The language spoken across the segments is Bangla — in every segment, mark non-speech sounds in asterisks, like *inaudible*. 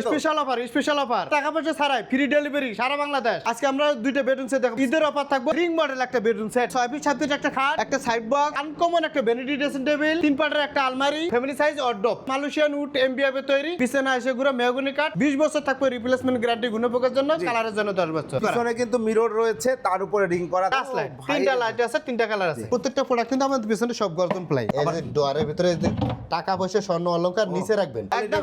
স্পেশাল অফার স্পেশাল অফার টাকা পয়সা ছাড়াই ফ্রি ডেলিভারি সারা বাংলাদেশ। আজকে আমরা দুইটা বেডরুম সেট দেখো ঈদের অফার থাকবে। রিং মডেল একটা বেডরুম সেট ছয় ফিট সাত ফিট একটা খাট একটা সাইড বক্স আনকমন একটা ভ্যানিটি ড্রেসিং টেবিল তিন পাটের একটা আলমারি ফ্যামিলি সাইজ অর্ডব মালয়েশিয়ান উড তৈরি এসে মেহগুনি কাঠ। বিশ বছর থাকবে রিপ্লেসমেন্ট গ্যারান্টি গুণপোকের জন্য কালারের জন্য দশ বছর। পিছনে কিন্তু মিরর রয়েছে তার উপরে রিং করা। তিনটা লাইট আছে তিনটা কালার আছে। প্রত্যেকটা প্রোডাক্ট কিন্তু আমাদের পিছনে সব গর্জন প্লাই ডোয়ারের ভিতরে টাকা পয়সা স্বর্ণ অলংকার নিচে রাখবেন। একদম?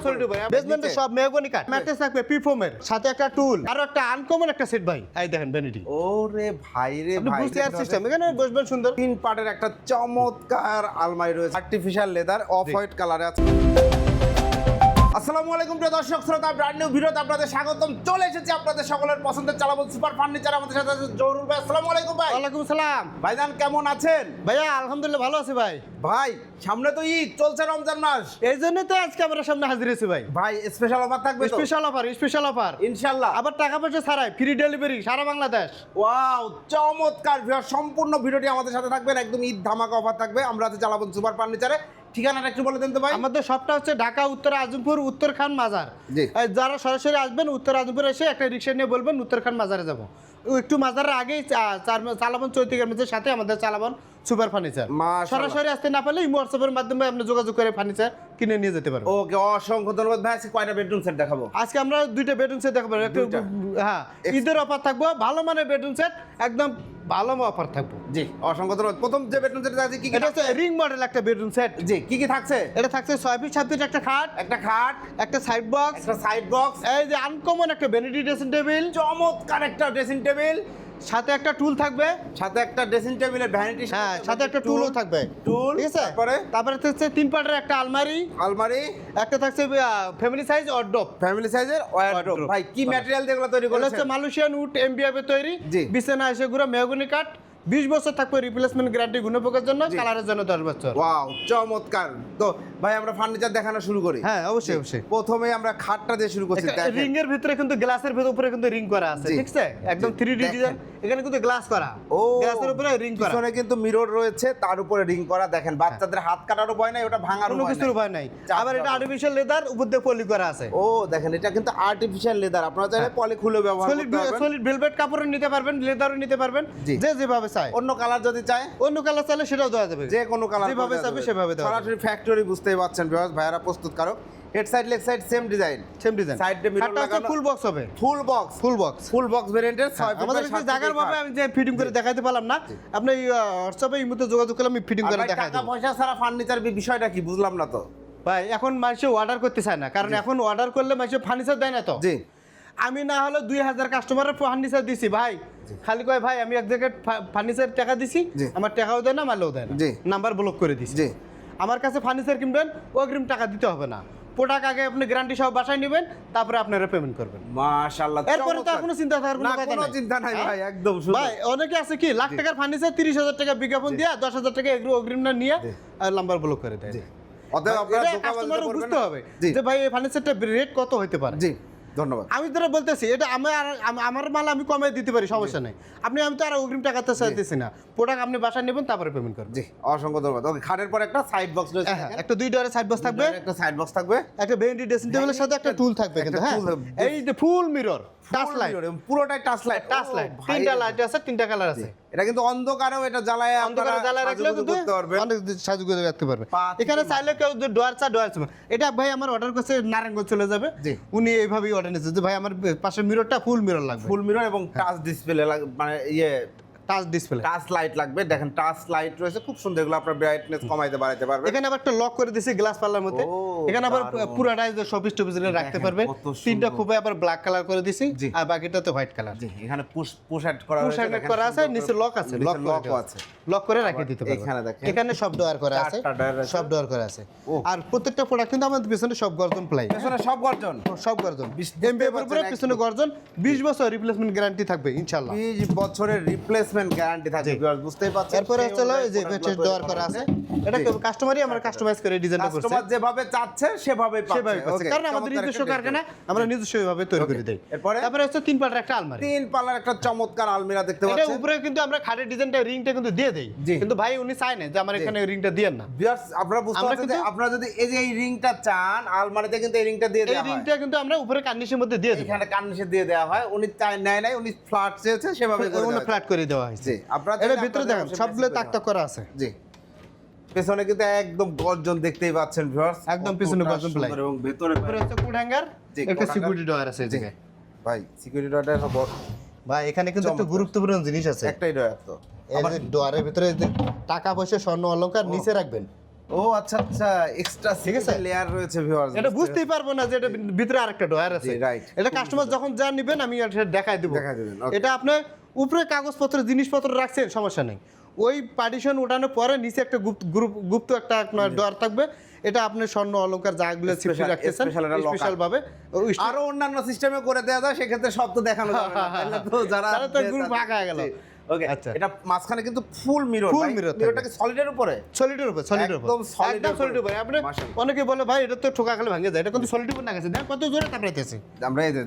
সব মেহগনি কাঠ ম্যাট্রেস থাকবে পিফোমের সাথে একটা টুল আর একটা আনকমন একটা সেট ভাই। এই দেখেন ভ্যানিটি ওরে ভাই রে ভাই বুঝতে সিস্টেম এখানে বসবেন সুন্দর। তিন পার্টের একটা চমৎকার আলমারি রয়েছে। আর্টিফিশিয়াল লেদার অফ হোয়াইট কালারে আছে। আসসালামু আলাইকুম প্রিয় দর্শক শ্রোতা ব্র্যান্ড নিউ ভিডিওতে আপনাদের স্বাগতম। চলে এসেছি আপনাদের সকলের পছন্দের চালাবো সুপার ফার্নিচার আমাদের সাথে আছে জহুরুল ভাই। আসসালামু আলাইকুম ভাই। ওয়ালাইকুম সালাম। ভাইজান কেমন আছেন? ভাইয়া আলহামদুলিল্লাহ ভালো আছে ভাই। ভাই সামনে তো ঈদ চলছে রমজান মাস। এই জন্য তো আজকে আমরা সামনে হাজির হয়েছি ভাই। ভাই স্পেশাল অফার থাকবে স্পেশাল অফার স্পেশাল অফার ইনশাআল্লাহ। আবার টাকা পয়সা ছাড়াই ফ্রি ডেলিভারি সারা বাংলাদেশ। ওয়াও চমৎকার। সম্পূর্ণ ভিডিওটি আমাদের সাথে থাকবেন। একদম ঈদ ধামাকা অফার থাকবে। আমরা আছে চালাবো সুপার ফার্নিচারে ঠিকানাটা একটু বলে দেন তো ভাই। আমাদের সবটা হচ্ছে ঢাকা উত্তর আজমপুর উত্তর খান মাজার। যারা সরাসরি আসবেন উত্তর আজমপুর এসে একটা রিক্সা নিয়ে বলবেন উত্তর খান মাজারে যাব। একটু মাজারের আগেই চালাবন চৈতিকের মধ্যে সাথে আমাদের চালাবন সুপার ফার্নিচার। সরাসরি আসতে না পারলে হোয়াটসঅ্যাপের মাধ্যমে আপনি যোগাযোগ করে ফার্নিচার কিনে নিয়ে যেতে পারবেন। ওকে অসংখ্য ধন্যবাদ। ভাই আজকে কয়টা বেডরুম সেট দেখাবো? আজকে আমরা দুইটা বেডরুম সেট দেখাবো। একটা হ্যাঁ ঈদের অফার থাকব ভালো মানের বেডরুম সেট একদম ভালো অফার থাকব। জি অসংখ্য ধন্যবাদ। প্রথম যে বেডরুম সেট আছে কি কি এটা হচ্ছে রিং মডেল একটা বেডরুম সেট জি কি কি থাকছে? এটা থাকছে ছয় ফিট সাত ফিট একটা খাট একটা খাট একটা সাইড বক্স একটা সাইড বক্স এই যে আনকমন একটা ভ্যানিটি ড্রেসিং টেবিল চমৎকার একটা ড্রেসিং টেবিল সাথে একটা টুল থাকবে। সাথে একটা ড্রেসিং টেবিলের ভ্যানিটি হ্যাঁ সাথে একটা টুলও থাকবে। টুল ঠিক আছে? তারপরে? তারপরে থাকছে তিন পাটের একটা আলমারি। আলমারি। একটা থাকছে ফ্যামিলি সাইজ অর্ডব ফ্যামিলি সাইজের ওয়ার্ড্রোব Wardrobe। ভাই কি ম্যাটেরিয়াল দিয়ে এগুলো তৈরি করা হচ্ছে মালয়েশিয়ান উড এমবিএফ তৈরি। বিছানা এসে গুলো মেহগুনি কাঠ। বিশ বছর থাকবে রিপ্লেসমেন্ট গ্যারান্টি গুণপোকের জন্য কালারের জন্য দশ বছর। ওয়াও চমৎকার। তো ভাই আমরা ফার্নিচার দেখানো শুরু করি। হ্যাঁ অবশ্যই অবশ্যই। প্রথমে আমরা খাটটা দিয়ে শুরু করছি রিং এর ভিতরে কিন্তু গ্লাসের ভিতরে উপরে কিন্তু রিং করা আছে ঠিক আছে? একদম। থ্রি ডি ডিজাইন এখানে কিন্তু গ্লাস করা। ও গ্লাসের উপরে রিং করা। পিছনে কিন্তু মিরর রয়েছে তার উপরে রিং করা দেখেন। বাচ্চাদের হাত কাটারও ভয় নাই ওটা ভাঙারও কোনো ভয় কিছুর ভয় নাই। আবার এটা আর্টিফিশিয়াল লেদার উপর দিয়ে পলি করা আছে। ও দেখেন এটা কিন্তু আর্টিফিশিয়াল লেদার আপনারা চাইলে পলি খুলে ব্যবহার করতে পারবেন। সলিড ভেলভেট কাপড়ও নিতে পারবেন লেদারও নিতে পারবেন। যে যেভাবে চায় অন্য কালার যদি চায়? অন্য কালার চাইলে সেটাও দেওয়া যাবে। যে কোনো কালার যেভাবে চাবে সেভাবে দেওয়া সরাসরি ফ্যাক্টরি বুঝতেই পারছেন বিকজ ভাইয়ারা প্রস্তুত কারক head side leg side same design same design mirror লাগানো। ফুল বক্স হবে। Full box full box full box ভেরিয়েন্টের 6 আমাদের কাছে জায়গার ভাবে আমি যে ফিটিং করে দেখাইতে পারলাম না আপনি হোয়াটসঅ্যাপে এই মুহূর্তে যোগাযোগ করলে আমি ফিটিং করে দেখাই টাকা পয়সা ছাড়া ফার্নিচার বিষয়টা কি? বুঝলাম না তো। ভাই এখন মানুষ অর্ডার করতে চায় না। কারণ এখন অর্ডার করলে মানুষ ফার্নিচার দেয় না তো। জি। আমি না হলে দুই হাজার কাস্টমারের ফার্নিচার দিছি ভাই। খালি কয় ভাই আমি এক জায়গায় ফার্নিচার টাকা দিছি আমার টাকাও দেয় না মালেও দেয় না। নাম্বার ব্লক করে দিছি। আমার কাছে ফার্নিচার কিনবেন অগ্রিম টাকা দিতে হবে না। প্রোডাক্ট আগে আপনি গ্যারান্টি সহ বাসায় নেবেন তারপরে আপনারা পেমেন্ট করবেন। মাশাআল্লাহ এরপরে তো কোনো চিন্তা থাকার কোনো না কথা নাই। চিন্তা নাই হ্যাঁ? ভাই একদম ভাই অনেকে আছে কি লাখ টাকার ফার্নিচার তিরিশ হাজার টাকা বিজ্ঞাপন দিয়ে হাজার টাকা এগ্রো অগ্রিম না নিয়ে নাম্বার ব্লক করে দেয়। অতএব আপনারা বুঝতে। হবে যে ভাই এই ফার্নিচারটা রেট কত হতে পারে? জি। ধন্যবাদ। আমি ধরে বলতেছি এটা আমি আর আমার মাল আমি কমে দিতে পারি সমস্যা নেই। আপনি আমি তো আর অগ্রিম টাকাতে চাইতেছি না। প্রোডাক্ট আপনি বাসায় নেবেন তারপরে পেমেন্ট করবেন। জি অসংখ্য ধন্যবাদ। ওকে খাটের পর একটা সাইড বক্স রয়েছে। হ্যাঁ, একটা দুই ডলারের সাইড বক্স থাকবে। একটা সাইড বক্স থাকবে। একটা ভেন্ডি ড্রেসিং টেবিলের সাথে একটা টুল থাকবে কিন্তু হ্যাঁ? এই যে ফুল মিরর টাচ লাইট পুরোটাই টাচ লাইট টাচ লাইট তিনটা লাইট আছে তিনটা কালার আছে। এটা কিন্তু অন্ধকারেও এটা জ্বালায় অন্ধকারে জ্বালায় রাখলেও কিন্তু রাখতে পারবে। এখানে চাইলে কেউ যে ডোয়ার চা ডোয়ার এটা ভাই আমার অর্ডার করছে নারায়ণগঞ্জ চলে যাবে। উনি এইভাবেই অর্ডার নিয়েছে। যে ভাই আমার পাশে মিররটা ফুল মিরর লাগবে। ফুল মিরর এবং টাচ ডিসপ্লে মানে ইয়ে টাচ ডিসপ্লে টাচ লাইট লাগবে। দেখেন টাচ লাইট রয়েছে। খুব সুন্দর এগুলো আপনার ব্রাইটনেস কমাইতে বাড়াইতে পারবেন। এখানে আবার একটা লক করে দিয়েছে গ্লাস পাল্লার মধ্যে। এখানে আবার। পুরাটাই শপিস টপিস রাখতে পারবে তিনটা খুবই আবার ব্ল্যাক কালার করে দিছি। আর বাকিটাতে হোয়াইট কালার এখানে পুশ পুশ অ্যাড করা পুশ করা আছে নিচে লক আছে নিচে লক আছে। লক করে রাখিয়ে দিতে পারবে এখানে দেখেন। এখানে সব ডোয়ার করা আছে। সব ডোয়ার করা আছে। আর প্রত্যেকটা প্রোডাক্ট কিন্তু আমাদের পিছনে সব গর্জন প্লাই পেছনে সব গর্জন? সব গর্জন। উপরে পিছনে গর্জন। 20 বছর রিপ্লেসমেন্ট গ্যারান্টি থাকবে ইনশাআল্লাহ। 20 বছরের রিপ্লেসমেন্ট ফ্যান গ্যারান্টি। ভিউয়ার্স বুঝতেই পারছেন? এরপরে হলো যে করা আছে। এটা কাস্টমারই আমরা কাস্টমাইজ করে ডিজাইনটা করছি। কাস্টমার যেভাবে চাচ্ছে পাচ্ছে। কারণ আমাদের নিজস্ব কারখানা আমরা নিজস্ব ভাবে তৈরি করে দেই। এরপরে? তারপরে হচ্ছে তিন একটা আলমারি। তিন পাল্লার একটা চমৎকার আলমিরা দেখতে এটা উপরে কিন্তু আমরা খাটের ডিজাইনটা রিংটা কিন্তু দিয়ে দেই। কিন্তু ভাই উনি চায় না যে আমার এখানে রিংটা দিয়েন না। ভিউয়ার্স আপনারা বুঝতে পারছেন যে আপনারা যদি এই যে এই রিংটা চান আলমারিতে কিন্তু এই রিংটা দিয়ে এই দেওয়া হয়। রিংটা কিন্তু আমরা উপরে কার্নিশের মধ্যে দিয়ে দিই এখানে কার্নিশে দিয়ে দেওয়া হয়। উনি চাই নেয় নাই উনি ফ্ল্যাট চেয়েছে সেভাবে *laughs* করে ফ্ল্যাট করে দেওয়া হয়েছে। জি আপনারা এটা ভিতরে দেখেন সবগুলো তাক তাক করা আছে। জি। পেছনে কিন্তু একদম গর্জন দেখতেই পাচ্ছেন ভিউয়ার্স একদম পেছনে গর্জন প্লাই। এবং ভেতরে উপরে হচ্ছে কোড হ্যাঙ্গার একটা সিকিউরিটি ডয়ার আছে এই জায়গায় ভাই সিকিউরিটি ডয়ারটা ভাই এখানে কিন্তু একটা গুরুত্বপূর্ণ জিনিস আছে। একটাই ডয়ার তো। এই যে ডয়ারের ভিতরে টাকা পয়সা স্বর্ণ অলংকার নিচে রাখবেন। ও আচ্ছা আচ্ছা এক্সট্রা ঠিক আছে? লেয়ার রয়েছে ভিউয়ার্স এটা বুঝতেই পারব না যে এটা ভিতরে আরেকটা ডয়ার আছে। right. এটা কাস্টমার যখন যা নেবেন আমি এটা দেখাই দেবো। দেখাই দিবেন. এটা আপনি উপরে কাগজপত্র জিনিসপত্র রাখছেন সমস্যা নেই। ওই পার্টিশন ওঠানোর পরে নিচে একটা গুপ্ত গ্রুপ গুপ্ত একটা আপনার ডয়ার থাকবে। এটা আপনি স্বর্ণ অলঙ্কার যাগুলো সিপি রাখতেছেন। স্পেশাল ভাবে। আরও অন্যান্য সিস্টেমে করে দেওয়া যায় সেক্ষেত্রে সব তো দেখানো যাবে না। তো যারা তো গ্রুপ ফাঁকা হয়ে গেল। ওকে আচ্ছা। এটা মাঝখানে কিন্তু ফুল মিরর Full mirror থাকবে। মিররটা কি সলিডের উপরে? সলিডের উপর সলিডের উপর। একদম solid একদম এর সলিড উপরে। আপনি অনেকে বলে ভাই এটা তো ঠোকা খেলে ভাঙে যায়। এটা কিন্তু সলিড উপর না গেছে দেখ কত জোরে আমরা এই যে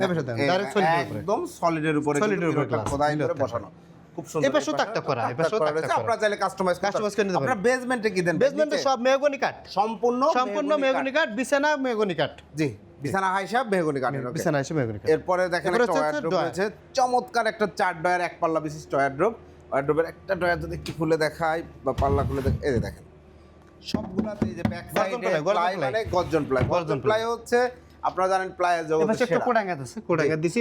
উপরে। একদম সলিডের উপরে এর উপরে খোদাই করে বসানো। খুব সুন্দর এই তাকটা করা, এই তাকটা করা। আপনারা চাইলে কাস্টমাইজ Customize করে নিতে পারবেন। আপনারা বেসমেন্টে কি দেন বেসমেন্টে সব মেহগনি কাঠ। সম্পূর্ণ সম্পূর্ণ মেহগনি কাঠ। বিছানা মেহগনি কাঠ কাঠ। জি। বিছানা হাইসা বেগুনি কাঠের okay। বিছানা হাইসা বেগুনি এরপরে দেখেন একটা হচ্ছে রয়েছে চমৎকার একটা চার ডয়ার এক পাল্লা বিশিষ্ট ওয়ারড্রোব ওয়ারড্রোবের একটা ডয়ার যদি একটু খুলে দেখাই বা পাল্লা খুলে দেখ এই দেখেন। সবগুলাতে এই যে ব্যাক সাইডে প্লাই। মানে গর্জন প্লাই। গর্জন প্লাই। হচ্ছে আপনারা জানেন জগতে একটা আছে দিছি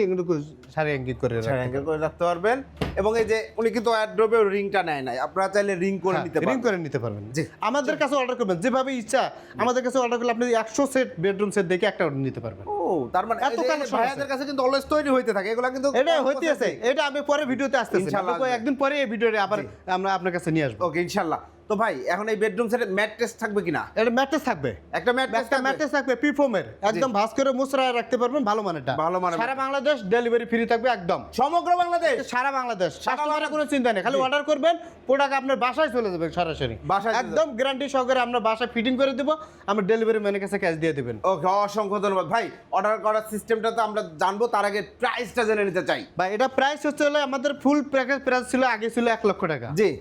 করে অ্যাঙ্গেল করে রাখতে পারবেন। এবং এই যে উনি কিন্তু ওয়ারড্রোবে রিংটা নেয় নাই। আপনারা চাইলে রিং করে নিতে রিং করে নিতে পারবেন। জি। আমাদের কাছে অর্ডার করবেন যেভাবে ইচ্ছা। আমাদের কাছে অর্ডার করলে আপনি একশো সেট বেডরুম সেট দেখে একটা অর্ডার নিতে পারবেন। ও তার মানে এত ভাইয়াদের কাছে কিন্তু অলওয়েজ তৈরি হইতে থাকে। এগুলা কিন্তু এটা হইতে আছে এটা আমি পরে ভিডিওতে আসতেছি ইনশাআল্লাহ একদিন পরে এই ভিডিওতে আবার আমরা আপনার কাছে নিয়ে আসব। ওকে ইনশাআল্লাহ তো ভাই এখন এই বেডরুম সেটে ম্যাট্রেস থাকবে কিনা? এটা ম্যাট্রেস থাকবে। একটা ম্যাট্রেস একটা ম্যাট্রেস থাকবে? পিফোমের একদম ভাস করে মুসরা রাখতে পারবেন ভালো মানেরটা ভালো মানের সারা বাংলাদেশ ডেলিভারি ফ্রি থাকবে একদম। সমগ্র বাংলাদেশ? সারা বাংলাদেশ। সারা কোনো চিন্তা নেই খালি অর্ডার করবেন প্রোডাক্ট আপনার বাসায় চলে যাবে সরাসরি। বাসায় একদম গ্যারান্টি সহকারে আমরা বাসায় ফিটিং করে দেবো আমরা ডেলিভারি ম্যানের কাছে ক্যাশ দিয়ে দিবেন। ওকে অসংখ্য ধন্যবাদ। ভাই অর্ডার করার সিস্টেমটা তো আমরা জানব তার আগে প্রাইসটা জেনে নিতে চাই। ভাই এটা প্রাইস হচ্ছে হলে আমাদের ফুল প্যাকেজ প্রাইস ছিল আগে ছিল এক লক্ষ টাকা। জি।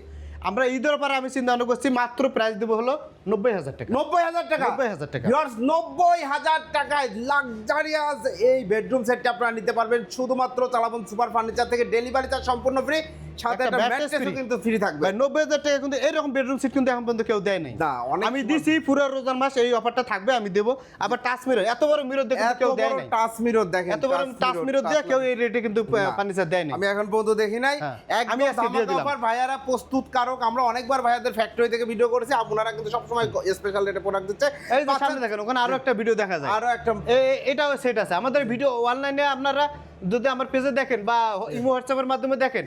আমরা ঈদের পরে আমি চিন্তা ভাবনা করছি মাত্র প্রাইস দেবো হলো নব্বই হাজার টাকা। নব্বই হাজার টাকা? 90,000 টাকা। Viewers, নব্বই হাজার টাকায় লাক্সারিয়াস এই বেডরুম সেটটা আপনারা নিতে পারবেন। শুধুমাত্র চালাবন সুপার ফার্নিচার থেকে ডেলিভারি চার্জ সম্পূর্ণ ফ্রি সাথে একটা ম্যাট্রেসও কিন্তু ফ্রি থাকবে। ভাই টাকা কিন্তু এরকম বেডরুম সিট কিন্তু এখন পর্যন্ত কেউ দেয় নাই। না, অনেক আমি দিছি পুরো রোজার মাস এই অফারটা থাকবে আমি দেবো। আবার টাচ মিরর এত বড় মিরর দেখে কেউ দেয় নাই। টাচ মিরর দেখেন এত বড় টাচ মিরর দিয়ে কেউ এই রেটে কিন্তু ফার্নিচার দেয় নাই। আমি এখন পর্যন্ত দেখি নাই। হ্যাঁ। একদম আমি আজকে দিয়ে দিলাম। অফার ভাইয়ারা প্রস্তুত কারক আমরা অনেকবার ভাইয়াদের ফ্যাক্টরি থেকে ভিডিও করেছি আপনারা কিন্তু সবসময় স্পেশাল রেটে প্রোডাক্ট দিচ্ছে। এই সামনে দেখেন ওখানে আরও একটা ভিডিও দেখা যায়। আরও একটা এটাও সেট আছে। আমাদের ভিডিও অনলাইনে আপনারা যদি আমার পেজে দেখেন বা ইমো হোয়াটসঅ্যাপের মাধ্যমে দেখেন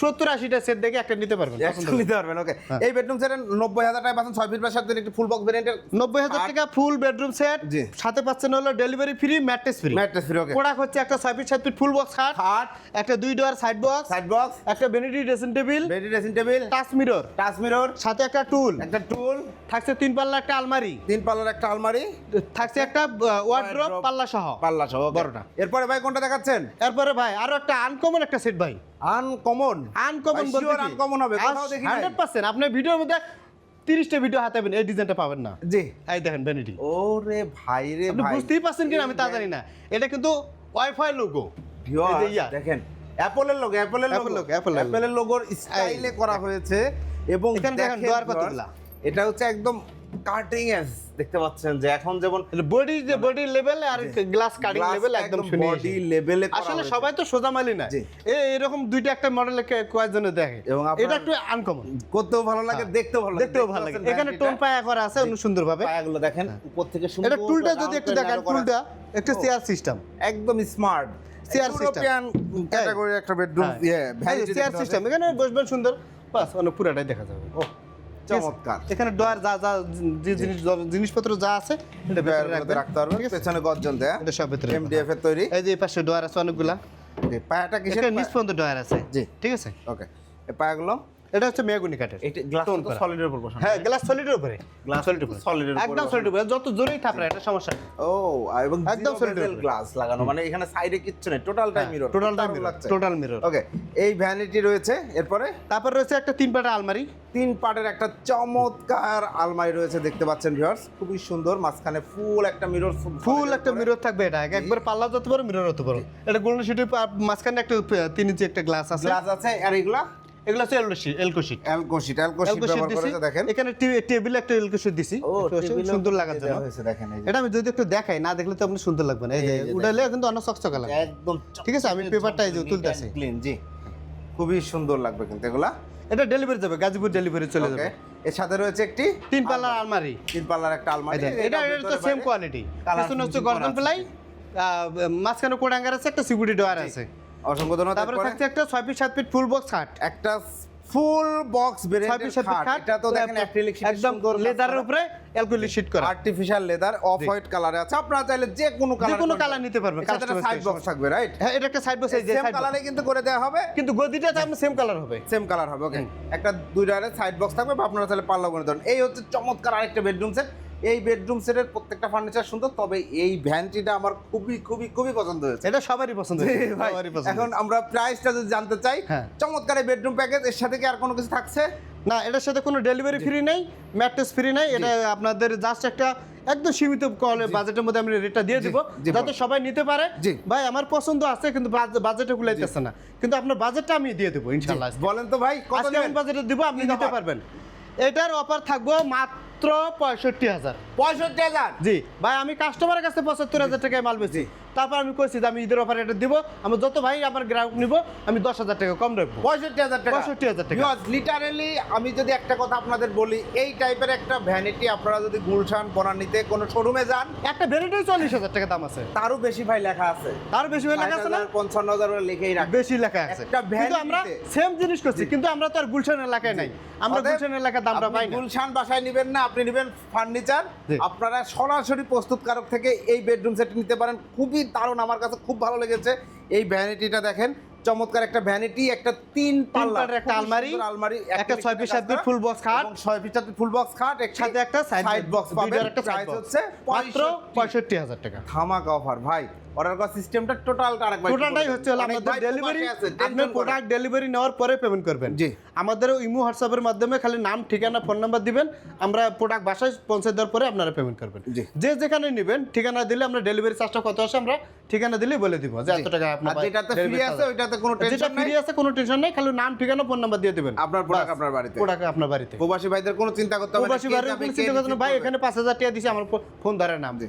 সত্তর আশিটা সেট দেখে একটা নিতে পারবেন নিতে পারবেন ওকে হ্যাঁ। এই বেডরুম সেটের নব্বই হাজার টাকা পাচ্ছেন ছয় ফিট বাসার একটি ফুল বক্স ভেরিয়েন্টের নব্বই হাজার টাকা ফুল বেডরুম সেট সাথে পাচ্ছেন হলো delivery free mattress free mattress free okay product হচ্ছে একটা ছয় ফিট সাত ফিট ফুল বক্স খাট খাট। একটা দুই drawer side box side box একটা বেনিটি ড্রেসিং টেবিল বেডি dressing table touch mirror touch mirror সাথে একটা টুল একটা টুল থাকছে তিন পাল্লা একটা আলমারি। তিন পাল্লার একটা আলমারি। থাকছে একটা ওয়ার্ড্রপ পাল্লা সহ পাল্লা সহ বড়টা। এরপরে ভাই কোনটা দেখাচ্ছেন? এরপরে ভাই আরও একটা আনকমন একটা সেট ভাই। আনকমন আনকমন বলতে uncommon হবে, কোথাও দেখি নাই। হান্ড্রেড পার্সেন্ট আপনি ভিডিওর মধ্যে তিরিশটা ভিডিও হাতে পাবেন এই ডিজাইনটা পাবেন না। জি। এই দেখেন ভ্যানিটি ওরে ভাই রে আপনি ভাই। বুঝতেই পারছেন কিনা আমি তা জানি না। এটা কিন্তু ওয়াইফাই লোগো দেখেন অ্যাপলের লোগো অ্যাপলের লোগো অ্যাপলের লোগোর স্টাইলে করা হয়েছে এবং এখানে দেখেন দেখেন ডোয়ার কতগুলা। এটা হচ্ছে একদম কাটিং এজ দেখতে পাচ্ছেন যে এখন যেমন বডি যে বডি লেভেল আর গ্লাস কাটিং লেভেল একদম বডি লেভেলে আসলে সবাই তো সোজা মালি না। এই এরকম দুইটা একটা মডেল কয়েকজনে দেখে। এবং এটা একটু আনকমন করতেও ভালো লাগে দেখতেও ভালো লাগে। হ্যাঁ। দেখতেও ভালো লাগে। এখানে টোন পায়া করা আছে অন্য সুন্দর ভাবে পায়াগুলো দেখেন উপর থেকে সুন্দর এটা টুলটা যদি একটু দেখেন টুলটা একটু। চেয়ার সিস্টেম একদম স্মার্ট। ইউরোপিয়ান ক্যাটাগরির একটা বেডরুম চেয়ার সিস্টেম এখানে বসবেন সুন্দর। বাস অনেক পুরাটাই দেখা যাবে। ও চমৎকার। এখানে ডয়ার যা যা যে জিনিস জিনিসপত্র যা আছে এটা ভেতরে রাখতে পারবেন? পেছনে গর্জন দেয়া। এটা সব ভেতরে এমডিএফ এর তৈরি। এই যে পাশে ডয়ার আছে অনেকগুলা। পায়াটা কিসের নিচ পর্যন্ত ডয়ার আছে। জি। ঠিক আছে? ওকে। এই পায়াগুলো এটা হচ্ছে মেগুনি কাঠের। এটা গ্লাস তো সলিডের উপর বসানো। হ্যাঁ গ্লাস সলিডের উপরে। গ্লাস সলিডের উপরে। সলিডের উপর একদম বসানো। সলিড উপরে। যত জোরেই থাপড়ে এটা সমস্যা। ও এবং একদম একদম solid সলিড উপরে। গ্লাস লাগানো মানে এখানে সাইডে কিচ্ছু নেই মিরর টোটালটা মিরর টোটাল মিরর ওকে এই ভ্যানিটি রয়েছে এরপরে? তারপর রয়েছে একটা তিন পাটা আলমারি। তিন পার্টের একটা চমৎকার আলমারি রয়েছে দেখতে পাচ্ছেন ভিউয়ার্স খুবই সুন্দর মাঝখানে ফুল একটা মিরর ফুল একটা মিরর থাকবে এটা। একবার পাল্লা যত পারো মিরর হতে পারো এটা গোল্ডেন শিটের মাঝখানে একটা তিন ইঞ্চি একটা গ্লাস আছে। গ্লাস আছে আর এগুলা এগুলো হচ্ছে ব্যবহার করেছে দেখেন। এখানে টেবিল একটা এলকোশিট দিছি। সুন্দর লাগার জন্য। দেখেন এটা আমি যদি একটু দেখাই না দেখলে তো আপনি সুন্দর লাগবে না। এই যে কিন্তু চকচকা লাগবে একদম ঠিক আছে, আমি পেপারটা এই যে তুলতেছি। ক্লিন জি। খুবই সুন্দর লাগবে কিন্তু এগুলা। এটা ডেলিভারি যাবে গাজীপুর ডেলিভারি চলে যাবে। এর সাথে রয়েছে একটি তিন পাল্লার আলমারি। তিন পাল্লার একটা আলমারি। এটা এটা তো সেম কোয়ালিটি পিছনে হচ্ছে গর্দন। প্লাই মাঝখানে কোডাঙ্গার আছে একটা সিকিউরিটি ডোয়ার আছে। অসংখ্য ধন্যবাদ। তারপরে থাকছে একটা ছয় পিস সাত ফিট ফুল বক্স খাট একটা ফুল বক্স ফিট খাট। এটা তো দেখেন অ্যাক্রিলিক শীট একদম লেদারের উপরে অ্যালকোহলিক শিট করা। আর্টিফিশিয়াল লেদার অফ হোয়াইট কালারে আছে। আপনারা চাইলে যে কোনো যে কালার কোনো কালার নিতে পারবেন সাইড বক্স থাকবে রাইট হ্যাঁ এটা একটা সাইড বক্স এই যে side কালারে কিন্তু করে দেওয়া হবে। কিন্তু গদিটাতে আপনার সেম কালার হবে। সেম কালার হবে ওকে একটা দুই ডায়ারের সাইড বক্স থাকবে বা আপনারা চাইলে পাল্লা করে দেন। এই হচ্ছে চমৎকার আরেকটা বেডরুম সেট এই বেডরুম সেটের প্রত্যেকটা ফার্নিচার সুন্দর তবে এই ভ্যানটিটা আমার খুবই খুবই খুবই পছন্দ হয়েছে। এটা সবারই পছন্দ এখন আমরা প্রাইসটা যদি জানতে চাই হ্যাঁ। চমৎকার এই বেডরুম প্যাকেজ এর সাথে কি আর কোনো কিছু থাকছে? না এটার সাথে কোনো ডেলিভারি ফ্রি নেই ম্যাট্রেস ফ্রি নেই এটা আপনাদের জাস্ট একটা একদম সীমিত কলে বাজেটের মধ্যে আমি রেটটা দিয়ে দিব যাতে সবাই নিতে পারে। ভাই আমার পছন্দ আছে কিন্তু বাজেটে গুলাইতেছে না। কিন্তু আপনার বাজেটটা আমি দিয়ে দেবো ইনশাল্লাহ বলেন তো ভাই কত বাজেটে দিব আপনি নিতে পারবেন। এটার অফার থাকব মাত্র পঁয়ষট্টি হাজার। পঁয়ষট্টি হাজার? জি। ভাই আমি কাস্টমারের কাছে পঁচাত্তর হাজার টাকায় মাল বেচি। তারপর আমি কইছি যে আমি ঈদের অফার এটা দিব আমি যত ভাই আমার গ্রাহক নিব আমি দশ হাজার টাকা কম রাখব। পঁয়ষট্টি হাজার টাকা। 65,000 টাকা। লিটারেলি আমি যদি একটা কথা আপনাদের বলি এই টাইপের একটা ভ্যানিটি আপনারা যদি গুলশান বনানীতে কোনো শোরুমে যান একটা ভ্যানিটি চল্লিশ হাজার টাকা দাম আছে। তারও বেশি ভাই লেখা আছে। তারও বেশি ভাই লেখা আছে না? পঞ্চান্ন হাজার লিখেই রাখে। বেশি লেখা আছে। একটা কিন্তু আমরা সেম জিনিস করছি কিন্তু আমরা তো আর গুলশান এলাকায় নাই। আমরা গুলশান এলাকার দামটা পাই না। গুলশান বাসায় নেবেন না আপনি নেবেন ফার্নিচার আপনারা সরাসরি প্রস্তুতকারক থেকে এই বেডরুম সেট নিতে পারেন। খুবই দারুণ আমার কাছে খুব ভালো লেগেছে। এই ভ্যানিটিটা দেখেন চমৎকার একটা ভ্যানিটি একটা তিন পাল্লার একটা আলমারি, আলমারি একটা ছয় পিস সাত পিস বক্স খাট, এবং ছয় পিস সাত ফুল বক্স খাট এক সাথে একটা সাইড বক্স পাবেন। একটা প্রাইস হচ্ছে মাত্র পঁয়ষট্টি। হাজার টাকা। ধামাকা অফার ভাই। অর্ডার করার সিস্টেমটা টোটালটা আরেকবার টোটালটাই হচ্ছে আমাদের ডেলিভারি আপনার প্রোডাক্ট ডেলিভারি নেওয়ার পরে পেমেন্ট করবেন। জি। আমাদের ইমো হোয়াটসঅ্যাপের মাধ্যমে খালি নাম ঠিকানা ফোন নাম্বার দিবেন আমরা প্রোডাক্ট বাসায় পৌঁছে দেওয়ার পরে আপনারা পেমেন্ট করবেন। যে যেখানে নেবেন ঠিকানা দিলে আমরা ডেলিভারি চার্জটা কত আসে আমরা ঠিকানা দিলেই বলে দিব যে এত টাকা আপনার যেটাতে ফ্রি আছে ওইটাতে কোনো যেটা ফ্রি আছে কোনো টেনশন নেই খালি নাম ঠিকানা ফোন নাম্বার দিয়ে দিবেন। আপনার প্রোডাক্ট আপনার বাড়িতে। প্রোডাক্ট আপনার বাড়িতে। প্রবাসী ভাইদের কোনো চিন্তা করতে হবে না প্রবাসী যাবে, কোনো চিন্তা করতে না, ভাই। এখানে পাঁচ হাজার টাকা দিছে আমার ফোন ধরে নাম। জি।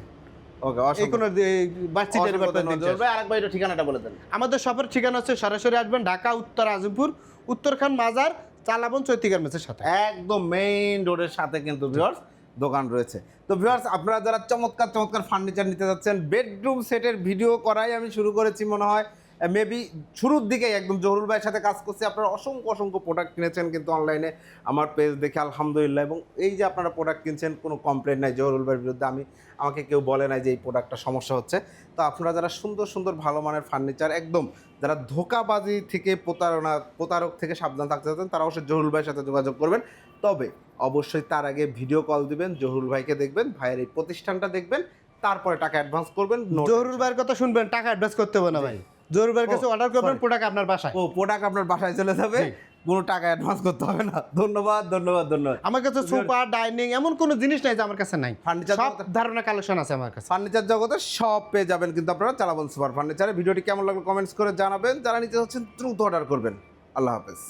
আমাদের শপের ঠিকানা হচ্ছে সরাসরি আসবেন ঢাকা উত্তর আজিমপুর উত্তরখান মাজার চালাবন চৈতি গার্মেন্টসের সাথে। একদম মেইন রোডের সাথে কিন্তু ভিউয়ার্স দোকান রয়েছে। তো ভিউয়ার্স আপনারা যারা চমৎকার চমৎকার ফার্নিচার নিতে যাচ্ছেন বেডরুম সেটের ভিডিও করাই আমি শুরু করেছি মনে হয়। মেবি শুরুর দিকেই একদম জহুরুল ভাইয়ের সাথে কাজ করছি। আপনারা অসংখ্য অসংখ্য প্রোডাক্ট কিনেছেন কিন্তু অনলাইনে আমার পেজ দেখে আলহামদুলিল্লাহ। এবং এই যে আপনারা প্রোডাক্ট কিনছেন কোনো কমপ্লেন নাই জহুরুল ভাইয়ের বিরুদ্ধে। আমি আমাকে কেউ বলে নাই যে এই প্রোডাক্টটা সমস্যা হচ্ছে। তো আপনারা যারা সুন্দর সুন্দর ভালো মানের ফার্নিচার একদম যারা ধোকাবাজি থেকে প্রতারণা প্রতারক থেকে সাবধান থাকতে চাচ্ছেন তারা অবশ্যই জহুরুল ভাইয়ের সাথে যোগাযোগ করবেন। তবে অবশ্যই তার আগে ভিডিও কল দিবেন জহুরুল ভাইকে দেখবেন ভাইয়ের এই প্রতিষ্ঠানটা দেখবেন তারপরে টাকা অ্যাডভান্স করবেন জহুরুল ভাইয়ের কথা শুনবেন টাকা অ্যাডভান্স করতে হবে না ভাই। ভাইয়ের কাছে অর্ডার করবেন প্রোডাক্ট আপনার বাসায়। ও প্রোডাক্ট আপনার বাসায় চলে যাবে। কোনো টাকা অ্যাডভান্স করতে হবে না। ধন্যবাদ ধন্যবাদ ধন্যবাদ। আমার কাছে সোফা ডাইনিং এমন কোনো জিনিস নাই যে আমার কাছে নাই। ফার্নিচার সব ধারণা ধরনের কালেকশন আছে আমার কাছে। ফার্নিচার জগতে সব পেয়ে যাবেন কিন্তু আপনারা চালাবন সুপার ফার্নিচারে ভিডিওটি কেমন লাগল কমেন্টস করে জানাবেন। যারা নিতে চাচ্ছেন দ্রুত অর্ডার করবেন। আল্লাহ হাফেজ।